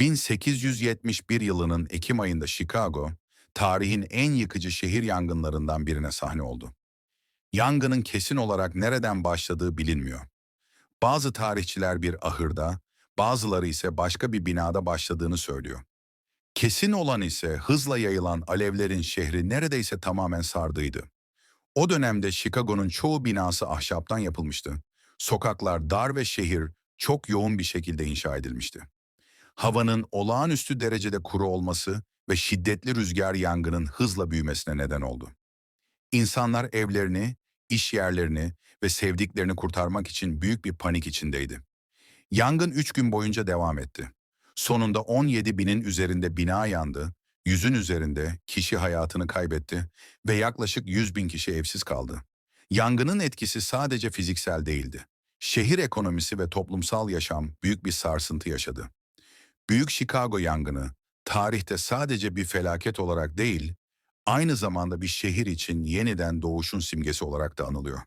1871 yılının Ekim ayında Chicago, tarihin en yıkıcı şehir yangınlarından birine sahne oldu. Yangının kesin olarak nereden başladığı bilinmiyor. Bazı tarihçiler bir ahırda, bazıları ise başka bir binada başladığını söylüyor. Kesin olan ise hızla yayılan alevlerin şehri neredeyse tamamen sardıydı. O dönemde Chicago'nun çoğu binası ahşaptan yapılmıştı. Sokaklar dar ve şehir çok yoğun bir şekilde inşa edilmişti. Havanın olağanüstü derecede kuru olması ve şiddetli rüzgar yangının hızla büyümesine neden oldu. İnsanlar evlerini, iş yerlerini ve sevdiklerini kurtarmak için büyük bir panik içindeydi. Yangın 3 gün boyunca devam etti. Sonunda 17 binin üzerinde bina yandı, yüzün üzerinde kişi hayatını kaybetti ve yaklaşık 100 bin kişi evsiz kaldı. Yangının etkisi sadece fiziksel değildi. Şehir ekonomisi ve toplumsal yaşam büyük bir sarsıntı yaşadı. Büyük Chicago yangını tarihte sadece bir felaket olarak değil, aynı zamanda bir şehir için yeniden doğuşun simgesi olarak da anılıyor.